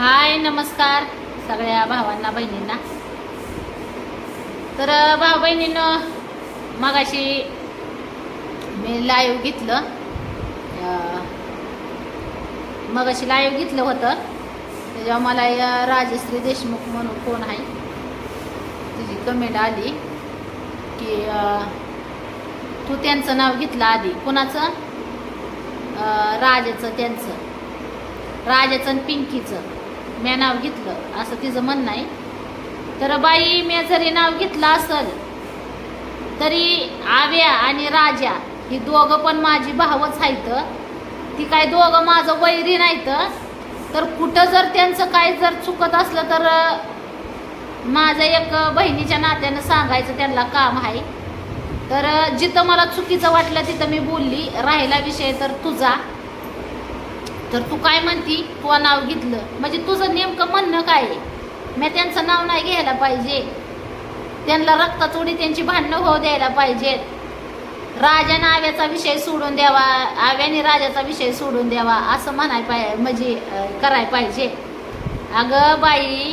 हाय नमस्कार सगळ्या भावांना बहिणींना. तर भाऊ बहिणीनं मगाशी मी लाईव्ह घेतलं. मगाशी लाईव्ह घेतलं होतं. त्याच्यावर मला या राजश्री देशमुख म्हणून कोण आहे. तुझी कमेंट आली की तू त्यांचं नाव घेतलं आधी. कुणाचं? राजाचं त्यांचं. राजाचं आणि पिंकीचं. मी नाव घेतलं असं तिचं म्हणणं आहे. तर बाई मी जरी नाव घेतलं असल तरी आव्या आणि राजा ही दोघं पण माझी भावच आहेत. ती काय दोघं माझं वैरी नाहीत. तर कुठं जर त्यांचं काय जर चुकत असलं तर माझं एक बहिणीच्या नात्यानं सांगायचं त्यांना काम आहे. तर जिथं मला चुकीचं वाटलं तिथं मी बोलली राहिला विषय तर तुझा. तर तू काय म्हणती? तू नाव घेतलं. म्हणजे तुझं नेमकं म्हणणं काय मी त्यांचं नाव नाही घ्यायला पाहिजे. त्यांना रक्ताचोडी त्यांची भांडणं होऊ द्यायला पाहिजेत राजाने आव्याचा विषय सोडून द्यावा. आव्याने राजाचा विषय सोडून द्यावा असं म्हणाय पाय म्हणजे कराय पाहिजे. अगं बाई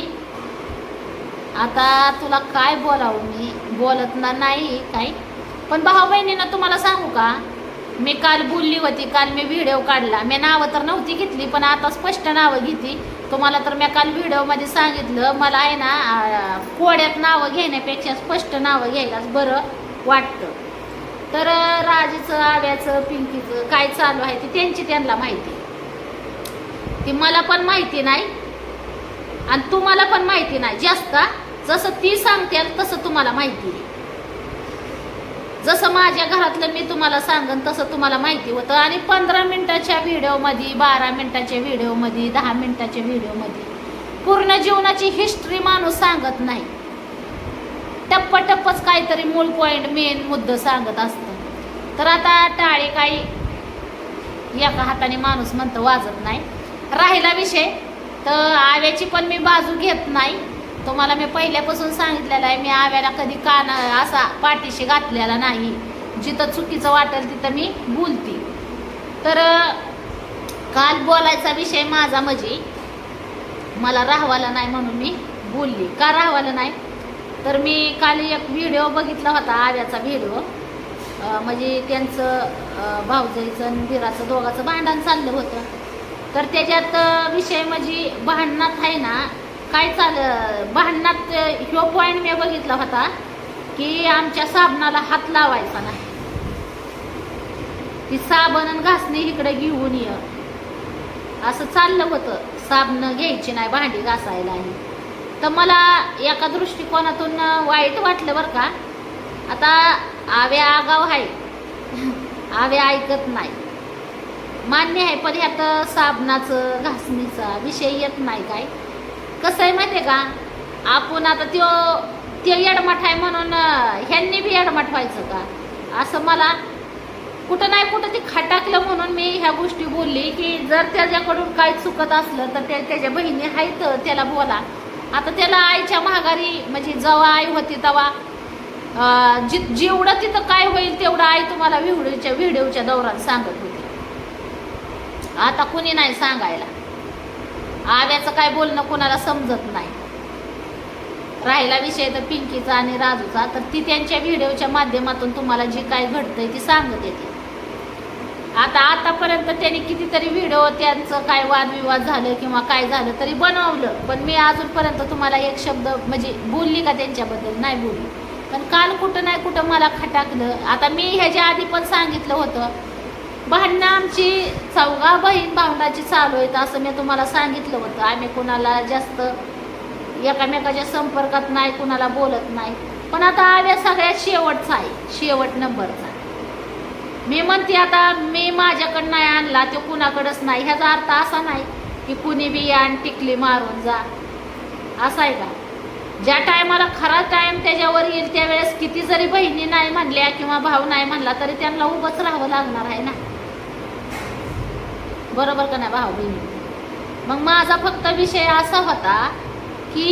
आता तुला काय बोलावं मी? बोलत ना नाही काय पण भाऊ बहिणीनं तुम्हाला सांगू का? मी काल बोलली होती काल मी व्हिडिओ काढला. मी नावं तर नव्हती घेतली पण आता स्पष्ट नावं घेतली. तुम्हाला तर मी काल व्हिडिओमध्ये सांगितलं मला आहे ना कोड्यात नावं घेण्यापेक्षा स्पष्ट नावं घ्यायलाच बरं वाटतं. तर राजेचं आव्याचं पिंकीचं काय चालू आहे ते त्यांची त्यांना माहिती. ती मला पण माहिती नाही आणि तुम्हाला पण माहिती नाही. जास्त जसं ती सांगते तसं तुम्हाला माहिती आहे. जसं माझ्या घरातलं मी तुम्हाला सांगन तसं तुम्हाला माहिती होतं. आणि पंधरा मिनटाच्या व्हिडिओमध्ये बारा मिनटाच्या व्हिडिओमध्ये दहा मिनटाच्या व्हिडिओमध्ये पूर्ण जीवनाची हिस्ट्री माणूस सांगत नाही. टप्प टप्पच काहीतरी मूळ पॉईंट मेन मुद्दा सांगत असतं. तर आता टाळे काही एका हाताने माणूस म्हणतं वाजत नाही. राहिला विषय तर आव्याची पण मी बाजू घेत नाही. तुम्हाला मी पहिल्यापासून सांगितलेलं आहे मी आव्याला कधी कान असा पाठीशी घातलेला नाही. जिथं चुकीचं वाटेल तिथं मी बोलते. तर काल बोलायचा विषय माझा म्हणजे मला राहवाला नाही म्हणून मी बोलली. का राहवाला नाही? तर मी काल एक व्हिडिओ बघितला होता आव्याचा व्हिडिओ म्हणजे त्यांचं भाऊजाईचं आणि दिराचं दोघाचं भांडण चाललं होतं. तर त्याच्यात विषय म्हणजे भांडणात आहे ना काय चाल भांडणात ह्यो पॉईंट मी बघितला होता की आमच्या साबणाला हात लावायचा नाही. ती साबण आणि घासणी इकडे घेऊन ये. असं चाललं होतं. साबणं घ्यायची नाही भांडी घासायलाही तर मला एका दृष्टिकोनातून वाईट वाटलं बरं का. आता आव्या आगाव आहे आव्या ऐकत नाही. मान्य आहे पण ह्यात साबणाचं घासणीचा विषय येत नाही काय. कसं आहे माहिती आहे का? आपण आता त्यो त्यो येडमाठ आहे म्हणून ह्यांनी बी येडमाठ व्हायचं का? असं मला कुठं नाही कुठं ती खटाकलं म्हणून मी ह्या गोष्टी बोलली की जर त्याच्याकडून काय चुकत असलं तर त्या त्याच्या बहिणी आहेत त्याला बोला. आता त्याला आईच्या महागारी म्हणजे जेव्हा आई होती तेव्हा जि जेवढं तिथं काय होईल तेवढं आई तुम्हाला व्हिडिओच्या व्हिडिओच्या दौरान सांगत होती. आता कुणी नाही सांगायला. आव्याचं काय बोलणं कोणाला समजत नाही. राहिला विषय तर पिंकीचा आणि राजूचा तर ती त्यांच्या व्हिडिओच्या माध्यमातून तुम्हाला जी काय घडतंय ती सांगत येते. आता आतापर्यंत त्यांनी कितीतरी व्हिडिओ त्यांचं काय वादविवाद झालं किंवा काय झालं तरी बनवलं पण मी अजूनपर्यंत तुम्हाला एक शब्द म्हणजे बोलली का त्यांच्याबद्दल? नाही बोलली. पण काल कुठं नाही कुठं मला खटाकलं. आता मी ह्याच्या आधी पण सांगितलं होतं भांडणं आमची चौघा बहीण भावंडाची चालू आहेत असं मी तुम्हाला सांगितलं होतं. आम्ही कुणाला जास्त एकामेकाच्या संपर्कात नाही कुणाला बोलत नाही. पण आता आव्या सगळ्यात शेवटचा आहे. शेवट नंबरचा. मी म्हणते आता मी माझ्याकडं नाही आणला तो कुणाकडंच नाही. ह्याचा अर्थ असा नाही की कुणी बी आण टिकली मारून जा. असा आहे का? ज्या टायमाला खरा टाईम त्याच्यावर येईल त्यावेळेस किती जरी बहिणी नाही म्हणल्या किंवा भाऊ नाही म्हणला तरी त्यांना उभंच राहावं लागणार आहे ना. बरोबर का नाही भाऊ बहिणी? मग माझा फक्त विषय असा होता की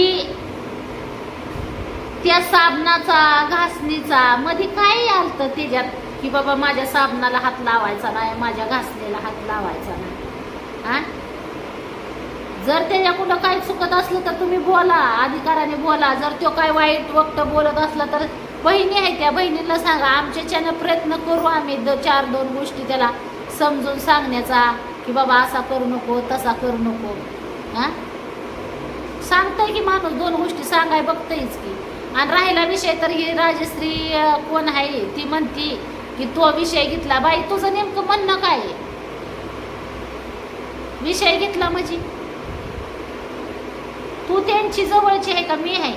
त्या साबणाचा घासणीचा मध्ये काय आलत त्याच्यात की बाबा माझ्या साबणाला हात लावायचा नाही माझ्या घासणीला हात लावायचा नाही. हा? जर त्याच्याकडं काय चुकत असलं तर तुम्ही बोला अधिकाराने बोला. जर तो काय वाईट वक्त बोलत असला तर बहिणी आहे त्या बहिणीला सांगा. आमच्याच्यानं प्रयत्न करू आम्ही द चार दोन गोष्टी त्याला समजून सांगण्याचा. की बाबा असा करू नको तसा करू नको हां? सांगतंय की माणूस दोन गोष्टी सांगाय बघतंयच की. आणि राहिला विषय तर ही राजश्री कोण आहे ती म्हणती की तो विषय घेतला बाई तुझं नेमकं म्हणणं काय आहे? विषय घेतला म्हणजे? तू त्यांची जवळची आहे का? मी आहे.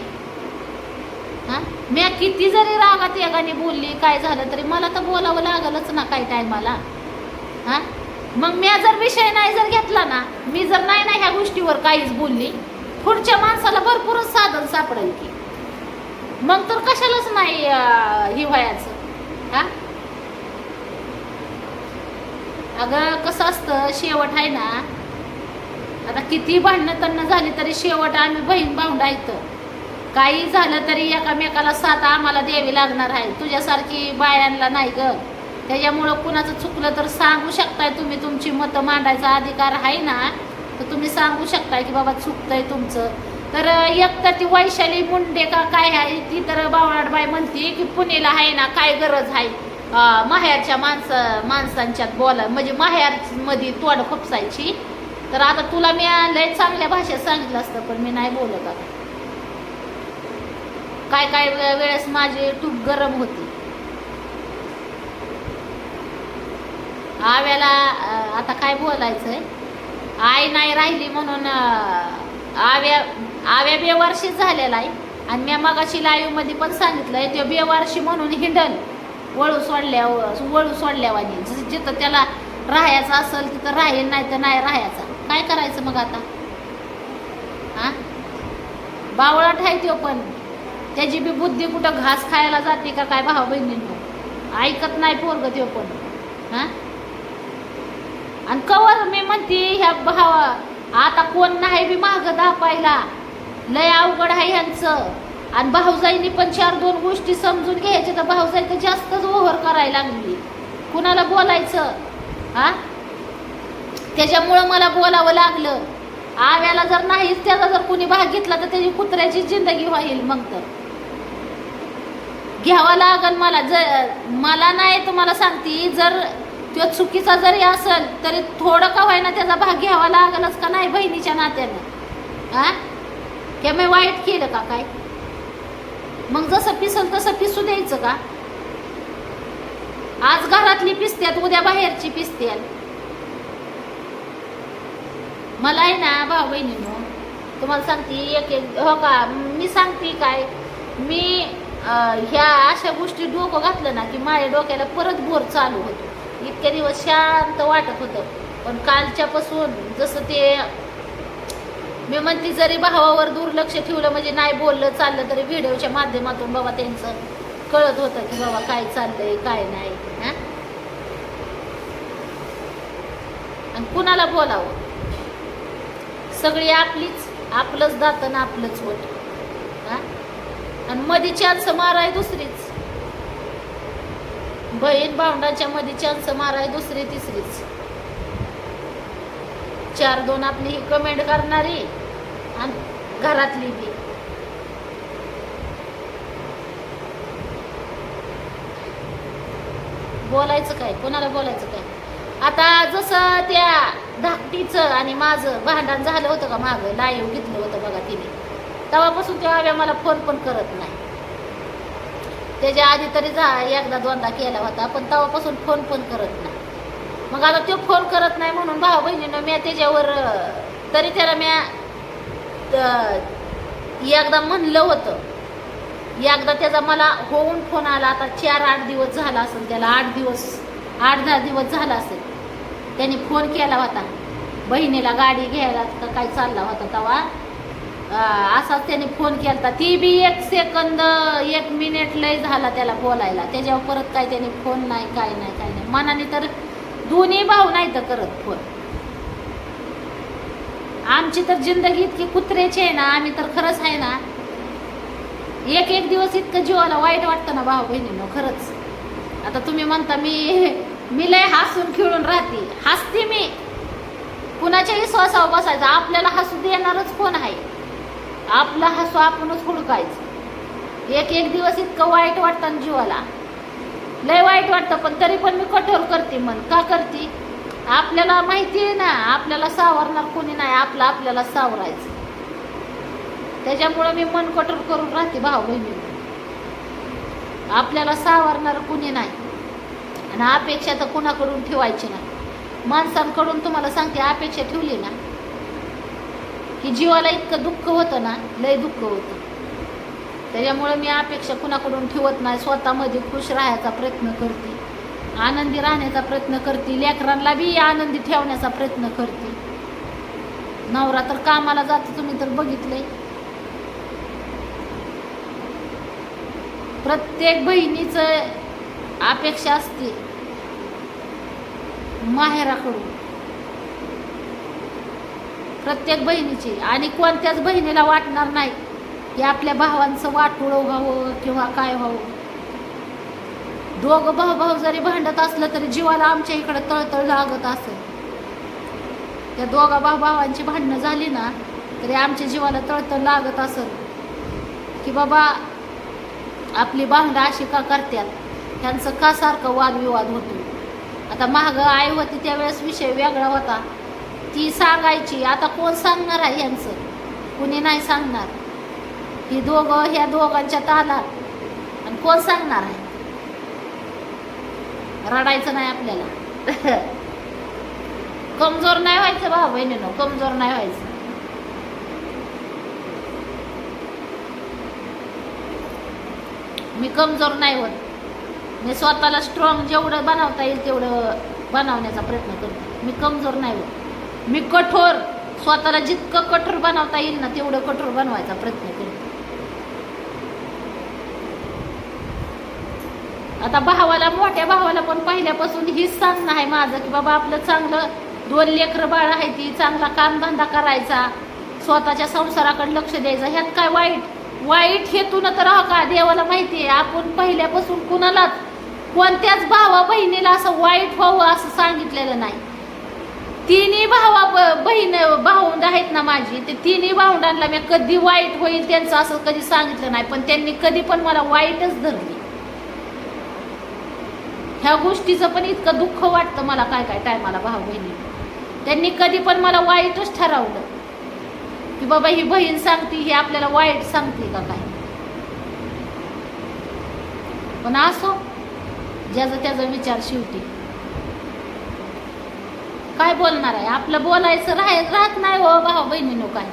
हां? मी किती जरी रागात एकाने बोलली काय झालं तरी मला तर बोलावं लागलच ना काही टायमाला. हां? मग मी जर विषय नाही जर घेतला ना मी जर नाही ना ह्या गोष्टीवर काहीच बोलली पुढच्या माणसाला भरपूरच साधन सापडेल की. मग तर कशालाच नाही हिवाळ्याचं हा अगं कसं असतं शेवट आहे ना आता किती भांडणं त्यांना झाली तरी शेवट आम्ही बहीण भाऊंड ऐकतो काही झालं तरी एकामेकाला साथ आम्हाला द्यावी लागणार आहे. तुझ्यासारखी बायांना नाही ग. त्याच्यामुळं कुणाचं चुकलं तर सांगू शकताय तुम्ही. तुमची मतं मांडायचा अधिकार आहे ना तर तुम्ही सांगू शकताय की बाबा चुकतंय तुमचं. तर एक तर ती वैशाली मुंडे का काय आहे ती तर बावळाटबाई म्हणते की पुणेला आहे ना काय गरज आहे? माहेरच्या माणसं माणसांच्यात बोला म्हणजे माहेरमध्ये तोड खुपसायची. तर आता तुला मी लय चांगल्या भाषेत सांगितलं असतं पण मी नाही बोलत आता. काय काय वेळेस माझी टूप गरम होती. आव्याला आता काय बोलायचंय? आई नाही राहिली म्हणून आव्या आव्या बेवारशी झालेला आहे. आणि मी मगाशी लाईव्हमध्ये पण सांगितलं आहे ते बेवारशी म्हणून हिंडल. वळू सोडल्या वळू सोडल्यावानी जिथं त्याला राहायचं असेल तिथं राहील नाही तर नाही राहायचा. काय करायचं मग आता? हा? बावळाट आहे तो पण. त्याची बी बुद्धी कुठं घास खायला जाते का काय भाऊ बहिणींना? ऐकत नाही पोरग तो पण. हा? आणि कवर मी म्हणते ह्या भावा आता कोण नाही बी माग दापायला. लय अवघड आहे ह्यांचं. आणि भाऊजाईनी पण चार दोन गोष्टी समजून घ्यायच्या तर भाऊजाई तर जास्तच ओव्हर करायला लागली. कुणाला बोलायचं? हा? त्याच्यामुळं मला बोलावं लागलं. आव्याला जर नाहीच त्याचा जर कुणी भाग घेतला तर त्याची कुत्र्याची जिंदगी होईल मग तर. घ्यावा लागल मला. जर मला नाही तुम्हाला सांगते जर तो चुकीचा जरी असेल तरी थोडं का होईना त्याचा भाग घ्यावा लागलच का नाही बहिणीच्या नात्यानं? हा की मी वाईट केलं का काय? मग जसं पिसल तसं पिसू द्यायचं का? आज घरातली पिसत्यात उद्या बाहेरची पिसत्यात. मला आहे ना भाऊ बहिणीनो तुम्हाला सांगते एक एक हो का मी सांगते काय? मी ह्या अशा गोष्टी डोकं घातलं ना की माझ्या डोक्याला परत भोर चालू होतो. इतके दिवस शांत वाटत होतं. पण कालच्यापासून जसं ते मी म्हणते जरी भावावर दुर्लक्ष ठेवलं म्हणजे नाही बोललं चाललं तरी व्हिडिओच्या माध्यमातून बाबा त्यांचं कळत होतं की बाबा काय चाललंय काय नाही. हा? आणि कुणाला बोलावं? सगळी आपलीच आपलंच दातन आपलंच होत हा? आणि मध्ये चान्स माराय दुसरीच. बहीण भावंडाच्या मध्ये चान्स माराय दुसरी तिसरीच. चार दोन आपली ही कमेंट करणारी आणि घरातली बी. बोलायचं काय? कोणाला बोलायचं काय? आता जसं त्या धाकटीचं आणि माझं भांडण झालं होतं का मागं? लाईव्ह घेतलं होतं बघा तिने. तेव्हापासून त्या मला फोन पण करत नाही. त्याच्या आधी तरी जा एकदा दोनदा केला होता पण तेव्हापासून फोन पण करत नाही. मग आता तो फोन करत नाही म्हणून भाऊ बहिणीनं मी त्याच्यावर तरी त्याला मी एकदा म्हणलं होतं. एकदा त्याचा मला होऊन फोन आला आता चार आठ दिवस झाला असेल त्याला आठ दिवस आठ दहा दिवस झाला असेल. त्याने फोन केला होता. बहिणीला गाडी घ्यायला काय चालला होता तेव्हा असाच त्याने फोन केला ती बी एक सेकंद एक मिनिट लय झाला त्याला बोलायला. त्याच्यावर परत काय त्याने फोन नाही काय नाही काय नाही. मनाने तर दोन्ही भाऊ नाही तर करत फोन आमची तर जिंदगी इतकी कुत्र्याची आहे ना आम्ही तर खरंच आहे ना. एक एक दिवस इतकं जीवाला वाईट वाटतं ना भाऊ बहिणीनं खरंच. आता तुम्ही म्हणता मी मी लय हसून खेळून राहते. हसते मी. कुणाच्याही विश्वासावर बसायचं. आपल्याला हसू देणारच कोण आहे? आपला हसू आपणच हुडकायचं. एक एक दिवस इतकं वाईट वाटतं ना जीवाला. लय वाईट वाटतं पण तरी पण मी कठोर करते मन का करते? आपल्याला माहिती आहे ना आपल्याला सावरणार कोणी नाही आपलं आपल्याला सावरायचं. त्याच्यामुळं मी मन कठोर करून राहते भाऊ बहिणी. आपल्याला सावरणार कुणी नाही. आणि अपेक्षा तर कुणाकडून ठेवायची नाही. माणसांकडून तुम्हाला सांगते अपेक्षा ठेवली ना की जीवाला इतकं दुःख होतं ना लय दुःख होतं. त्याच्यामुळे मी अपेक्षा कुणाकडून ठेवत नाही स्वतःमध्ये खुश राहायचा प्रयत्न करते. आनंदी राहण्याचा प्रयत्न करते लेकरांना बी आनंदी ठेवण्याचा प्रयत्न करते. नवरा तर कामाला जातो तुम्ही तर बघितले प्रत्येक बहिणीचं अपेक्षा असते माहेराकडून. प्रत्येक बहिणीची. आणि कोणत्याच बहिणीला वाटणार नाही की आपल्या भावांचं वाटोळं व्हावं किंवा काय व्हावं. दोघं भाऊ भाऊ जरी भांडत असलं तरी जीवाला आमच्या इकडे तळतळ लागत असेल त्या दोघा भाऊ भावांची भांडणं झाली ना तरी आमच्या जीवाला तळतळ लागत असेल की बाबा आपली भांडं अशी का करतात त्यांचं का सारखं वादविवाद होतो आता महाग आई होती त्यावेळेस विषय वेगळा होता. ती सांगायची आता कोण सांगणार आहे यांचं? कुणी नाही सांगणार. ही दोघं ह्या दोघांच्या तालात आणि कोण सांगणार आहे? रडायचं नाही आपल्याला. कमजोर नाही व्हायचं भाऊ बहिणीनं कमजोर नाही व्हायचं. मी कमजोर नाही होत. मी स्वतःला स्ट्रॉंग जेवढं बनवता येईल तेवढं बनवण्याचा प्रयत्न करते. मी कमजोर नाही होत. मी कठोर स्वतःला जितकं कठोर बनवता येईल ना तेवढं कठोर बनवायचा प्रयत्न करते आता भावाला मोठ्या भावाला पण पहिल्यापासून हीच सांगणं आहे माझं की बाबा आपलं चांगलं दोन लेकरं बाळ आहे ती चांगला कामधंदा करायचा स्वतःच्या संसाराकडे लक्ष द्यायचं. ह्यात काय वाईट? वाईट हेतून तर राहा का देवाला माहिती आहे? आपण पहिल्यापासून कुणालाच कोणत्याच भावा बहिणीला असं वाईट व्हावं असं सांगितलेलं नाही. तिन्ही भावा बहीण भाऊंड आहेत ना माझी ते तिन्ही भाऊंडांना मी कधी वाईट होईल त्यांचं असं कधी सांगितलं नाही पण त्यांनी कधी पण मला वाईटच धरली. ह्या गोष्टीचं पण इतकं दुःख वाटतं मला काय काय टायमाला भाऊ बहिणी. त्यांनी कधी पण मला वाईटच ठरवलं. की बाबा ही बहीण सांगते ही आपल्याला वाईट सांगते का काय? पण असो ज्याचा त्याचा विचार शिवटी. काय बोलणार आहे? आपलं बोलायचं राहाय राहत नाही हो भाऊ बहिणीनो काय.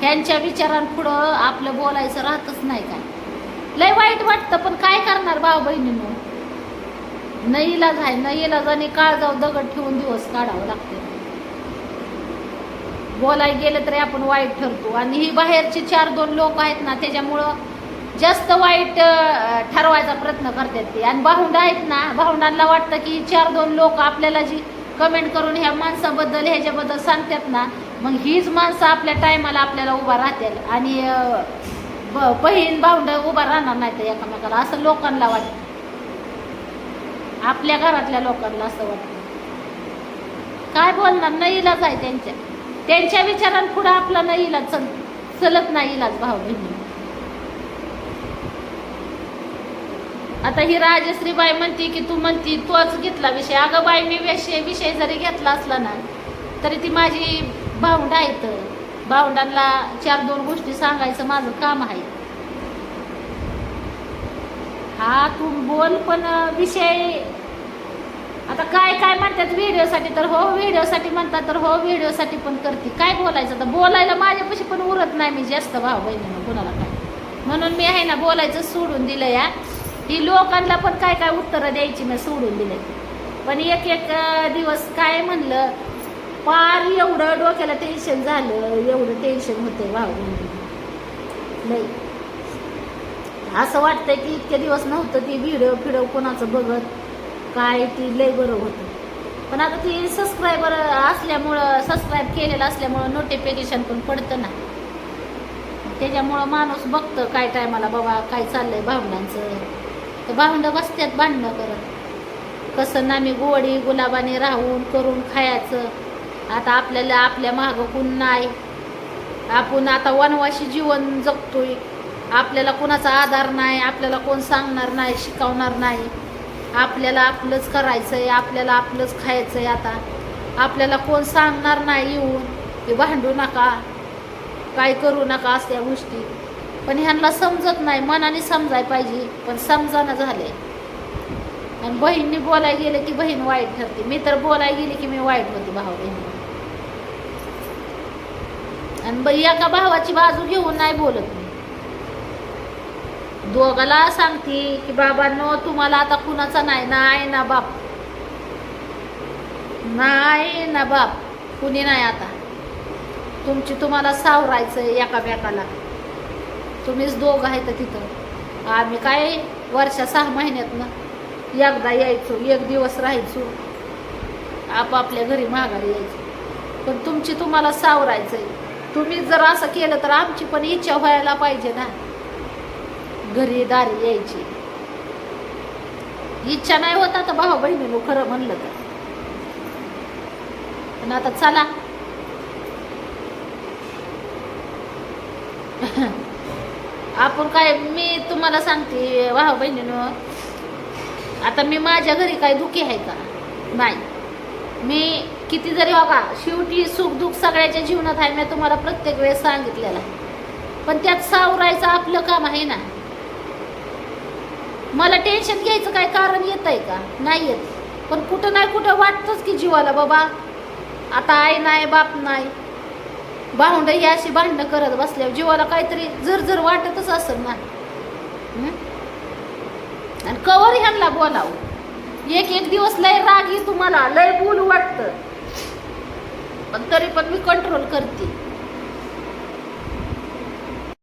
ह्यांच्या विचारांपुढं आपलं बोलायचं राहतच नाही काय. लय वाईट वाटतं पण काय करणार भाऊ बहिणीनो? न इलाज आहे न इलाजाने काळ जाऊ दगड ठेवून दिवस काढावं लागते. बोलायला गेलं तरी आपण वाईट ठरतो. आणि ही बाहेरचे चार दोन लोक आहेत ना त्याच्यामुळं जास्त वाईट ठरवायचा प्रयत्न करतात ते. आणि भाऊंड आहेत ना भाऊंडांना वाटतं की चार दोन लोक आपल्याला जी कमेंट करून ह्या माणसाबद्दल ह्याच्याबद्दल सांगतात ना मग हीच माणसं आपल्या टायमाला आपल्याला उभा राहतील. आणि ब- बहीण भाऊंड उभा राहणार नाही तर एकामेकाला असं लोकांना वाटतं. आपल्या घरातल्या लोकांना असं वाटतं. काय बोलणार? न इलाज आहे त्यांच्या. त्यांच्या विचारांपुढं आपला न इलाज चल चलत नाही इलाज भाऊ बहिणी आता ही राजश्री बाई म्हणते की तू म्हणती तोच घेतला विषय. अगं बाई मी विषय विषय जरी घेतला असला ना तरी ती माझी भावंड आहेत भावंडांना चार दोन गोष्टी सांगायचं माझं काम आहे. हा तू बोल पण विषय. आता काय काय म्हणतात व्हिडिओसाठी तर हो व्हिडिओसाठी म्हणतात तर हो व्हिडिओसाठी पण करते. काय बोलायचं तर बोलायला माझ्यापाशी पण उरत नाही मी जास्त भाऊ बहिणीनं कुणाला काय. म्हणून मी आहे ना बोलायचं सोडून दिलं या. ही लोकांना पण काय काय उत्तरं द्यायची मी सोडून दिले. पण एक एक दिवस काय म्हणलं फार एवढं डोक्याला टेन्शन झालं एवढं टेन्शन होतंय वाहून नाही. लई असं वाटतंय की इतके दिवस नव्हतं ती व्हिडिओ फिडिओ कोणाचं बघत काय ती लय बरं होतं. पण आता ती सबस्क्रायबर असल्यामुळं सबस्क्राईब केलेलं असल्यामुळं नोटिफिकेशन पण पडतं ना. त्याच्यामुळं माणूस बघतं काय टायमाला बाबा काय चाललंय भावनांचं. तर भावंड बसत्यात भांडणं करत. कसं ना मी गोडी गुलाबाने राहून करून खायचं. आता आपल्याला आपल्या मागं कोण नाही. आपण आता वनवाशी जीवन जगतोय. आपल्याला कोणाचा आधार नाही आपल्याला कोण सांगणार नाही शिकवणार नाही. आपल्याला आपलंच करायचंय आपल्याला आपलंच खायचंय आता. आपल्याला कोण सांगणार नाही येऊन हे भांडू नका. काय करू नका असल्या गोष्टी. पण ह्यांना समजत नाही मनाने समजाय पाहिजे. पण समजाना झाले आणि बहीणनी बोलाय गेले की बहीण वाईट ठरते. मी तर बोलाय गेले की मी वाईट होते भाऊ बहिणी आणि एका भावाची बाजू घेऊन नाही बोलत मी. दोघाला सांगते की बाबांनो तुम्हाला आता कुणाचा नाही नाही ना बाप. नाही ना बाप कुणी नाही आता. तुमची तुम्हाला सावरायचंय एकामेकाला. तुम्हीच दोघं आहेत तिथं. आम्ही काय वर्षा सहा महिन्यातनं एकदा यायचो एक दिवस राहायचो. आपापल्या घरी माघारी यायचो. पण तुमची तुम्हाला सावरायचं आहे तुम्ही जर असं केलं तर आमची पण इच्छा व्हायला पाहिजे ना. घरी दारी यायची. इच्छा नाही होत आता भाऊ बहिणीनो खरं म्हणलं तर. पण आता चला. आपण काय मी तुम्हाला सांगते भाऊ बहिणीनं. आता मी माझ्या घरी काय दुखी आहे का? नाही. मी किती जरी हो बघा शेवटी सुख दुःख सगळ्याच्या जीवनात आहे मी तुम्हाला प्रत्येक वेळेस सांगितलेलं आहे. पण त्यात सावरायचं आपलं काम आहे ना. मला टेन्शन घ्यायचं काय कारण येत आहे का? नाही येत. पण कुठं नाही कुठं वाटतंच की जीवाला बाबा आता आई नाही बाप नाही. भावंड ही अशी भांडणं करत बसल्यावर जीवाला काहीतरी जर झर वाटतच असेल ना. आणि कवर ह्यांना बोलावं. एक एक दिवस लय राग ही तुम्हाला लय बोल वाटतं. पण तरी पण मी कंट्रोल करते.